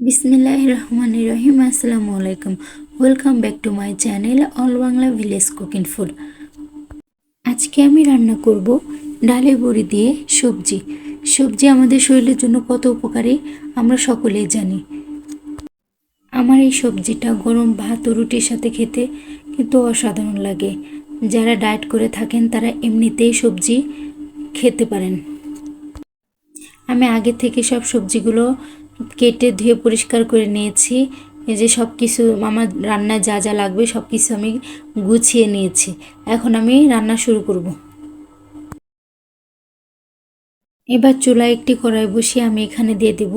বিসমিল্লাহ রহমান রহিম আসসালামু আলাইকুম welcome back to my channel all Bangla village cooking food আজকে আমি রান্না করব ডালে বড়ি দিয়ে সবজি। সবজি আমাদের শরীরের জন্য কত উপকারী, আমরা সকলেই জানি। আমার এই সবজিটা গরম ভাত ও রুটির সাথে খেতে কিন্তু অসাধারণ লাগে। যারা ডায়েট করে থাকেন, তারা এমনিতেই সবজি খেতে পারেন। আমি আগে থেকে সব সবজিগুলো কেটে ধুয়ে পরিষ্কার করে নিয়েছি। যে সব কিছু আমার রান্নায় যা যা লাগবে সব কিছু আমি গুছিয়ে নিয়েছি। এখন আমি রান্না শুরু করব। এবার চুলায় একটি কড়াই বসিয়ে আমি এখানে দিয়ে দেব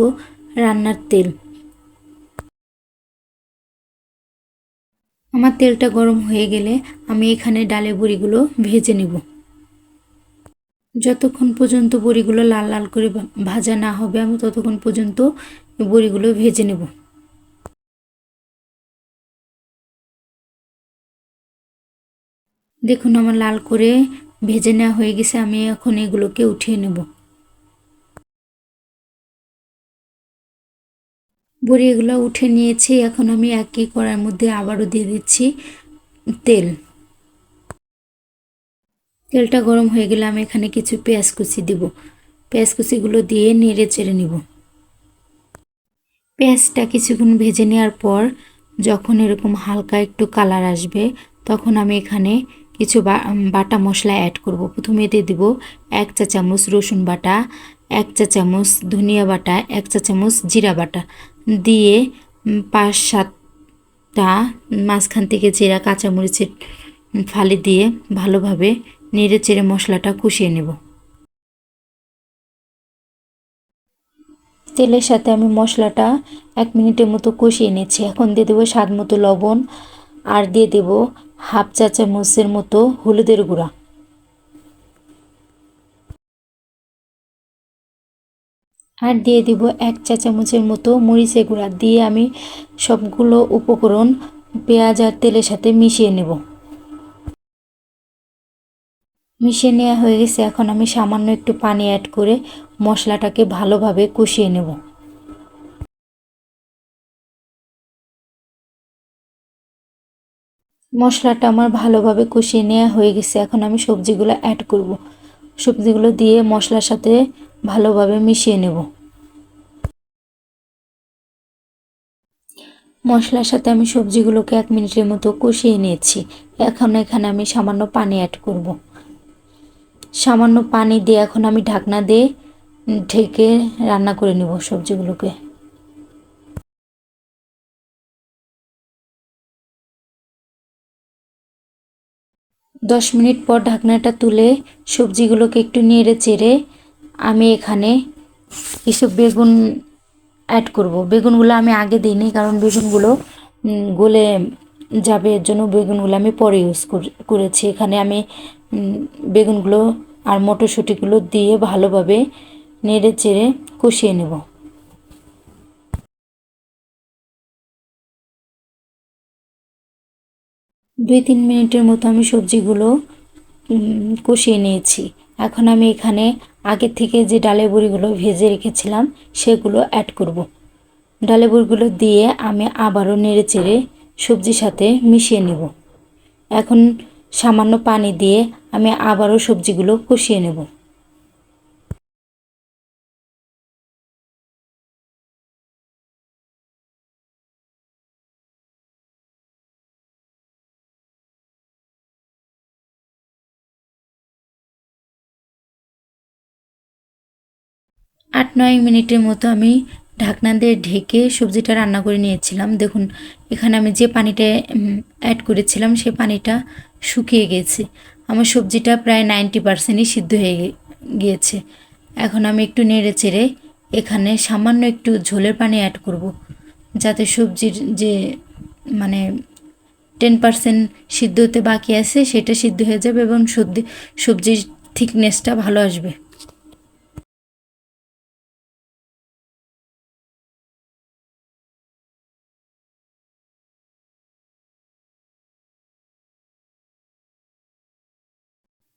রান্নার তেল। আমার তেলটা গরম হয়ে গেলে আমি এখানে ডালে বড়িগুলো ভেজে নেব। যতক্ষণ পর্যন্ত বড়িগুলো লাল লাল করে ভাজা না হবে, আমি ততক্ষণ পর্যন্ত বড়িগুলো ভেজে নেব। দেখুন আমার লাল করে ভেজে নেওয়া হয়ে গেছে, আমি এখন এগুলোকে উঠিয়ে নেব। বড়ি এগুলো উঠে নিয়েছি, এখন আমি একই কড়ার মধ্যে আবারও দিয়ে দিচ্ছি তেল। তেলটা গরম হয়ে গেলে আমি এখানে কিছু পেঁয়াজ কুচি দিব। পেঁয়াজ কুচিগুলো দিয়ে নেড়ে চেড়ে নিব। পেঁয়াজটা কিছুক্ষণ ভেজে নেওয়ার পর যখন এরকম হালকা একটু কালার আসবে, তখন আমি এখানে কিছু বাটা মশলা অ্যাড করব। প্রথমে দিয়ে দিব এক চা চামচ রসুন বাটা, এক চা চামচ ধনিয়া বাটা, এক চা চামচ জিরা বাটা। দিয়ে পাঁচ সাতটা মাঝখান থেকে জিরা কাঁচামরিচের ফালি দিয়ে ভালোভাবে নেড়ে চেড়ে মশলাটা কষিয়ে নেব। তেলের সাথে আমি মশলাটা এক মিনিটের মতো কষিয়ে নিচ্ছি এখন দিয়ে দেবো স্বাদ মতো লবণ আর দিয়ে দেব হাফ চা চামচের মতো হলুদের গুঁড়া। আর দিয়ে দিব এক চা চামচের মতো মরিচের গুঁড়া। দিয়ে আমি সবগুলো উপকরণ পেঁয়াজ আর তেলের সাথে মিশিয়ে নেব। মিশিয়ে নেওয়া হয়ে গেছে। এখন আমি সামান্য একটু পানি অ্যাড করে মশলাটাকে ভালোভাবে কষিয়ে নেব। মশলাটা আমার ভালোভাবে কষিয়ে নেওয়া হয়ে গেছে। এখন আমি সবজিগুলো অ্যাড করব। সবজিগুলো দিয়ে মশলার সাথে ভালোভাবে মিশিয়ে নেব। মশলার সাথে আমি সবজিগুলোকে এক মিনিটের মতো কষিয়ে নিয়েছি। এখন এখানে আমি সামান্য পানি অ্যাড করব। সামান্য পানি দিয়ে এখন আমি ঢাকনা দিয়ে ঢেকে রান্না করে নেব সবজিগুলোকে। দশ মিনিট পর ঢাকনাটা তুলে সবজিগুলোকে একটু নেড়ে চেড়ে আমি এখানে কিছু বেগুন অ্যাড করব। বেগুনগুলো আমি আগে দিইনি কারণ বেগুনগুলো গলে যাবে, এর জন্য বেগুনগুলো আমি পরে ইউজ করেছি। এখানে আমি বেগুনগুলো আর মটরশুঁটিগুলো দিয়ে ভালোভাবে নেড়ে চেড়ে কষিয়ে নেব। দুই তিন মিনিটের মতো আমি সবজিগুলো কষিয়ে নিয়েছি। এখন আমি এখানে আগে থেকে যে ডালে বড়িগুলো ভেজে রেখেছিলাম সেগুলো অ্যাড করব। ডালে বড়িগুলো দিয়ে আমি আবারও নেড়ে চেড়ে সবজির সাথে মিশিয়ে নেব। এখন সামান্য পানি দিয়ে আমি আবারও সবজিগুলো কষিয়ে নেব। আট নয় মিনিটের মতো আমি ঢাকনা দিয়ে ঢেকে সবজিটা রান্না করে নিয়েছিলাম। দেখুন, এখানে আমি যে পানিটা অ্যাড করেছিলাম, সে পানিটা শুকিয়ে গেছে। আমার সবজিটা প্রায় নাইনটি পারসেন্টই সিদ্ধ হয়ে গিয়েছে। এখন আমি একটু নেড়ে চেড়ে এখানে সামান্য একটু ঝোলের পানি অ্যাড করব, যাতে সবজির যে মানে টেন পারসেন্ট সিদ্ধ হতে বাকি আছে, সেটা সিদ্ধ হয়ে যাবে এবং সবজি, সবজির থিকনেসটা ভালো আসবে।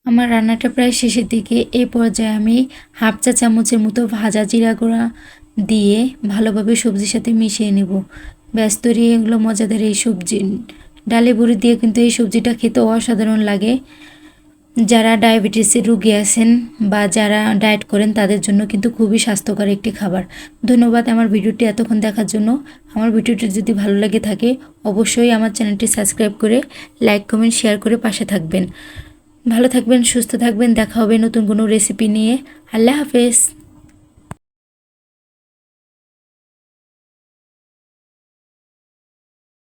আমার রান্নাটা প্রায় শেষের দিকে। এ পর্যায়ে আমি হাফ চা চামচের মতো ভাজা জিরা গুঁড়া দিয়ে ভালোভাবে সবজির সাথে মিশিয়ে নেব। ব্যাস, তৈরি এগুলো মজাদার এই সবজি। ডালে বড়ি দিয়ে কিন্তু এই সবজিটা খেতে অসাধারণ লাগে। যারা ডায়াবেটিসের রুগী আছেন বা যারা ডায়েট করেন, তাদের জন্য কিন্তু খুবই স্বাস্থ্যকর একটি খাবার। ধন্যবাদ আমার ভিডিওটি এতক্ষণ দেখার জন্য। আমার ভিডিওটি যদি ভালো লাগে থাকে, অবশ্যই আমার চ্যানেলটি সাবস্ক্রাইব করে, লাইক, কমেন্ট, শেয়ার করে পাশে থাকবেন। ভালো থাকবেন সুস্থ থাকবেন দেখা হবে নতুন কোনো রেসিপি নিয়ে। আল্লাহ হাফেজ।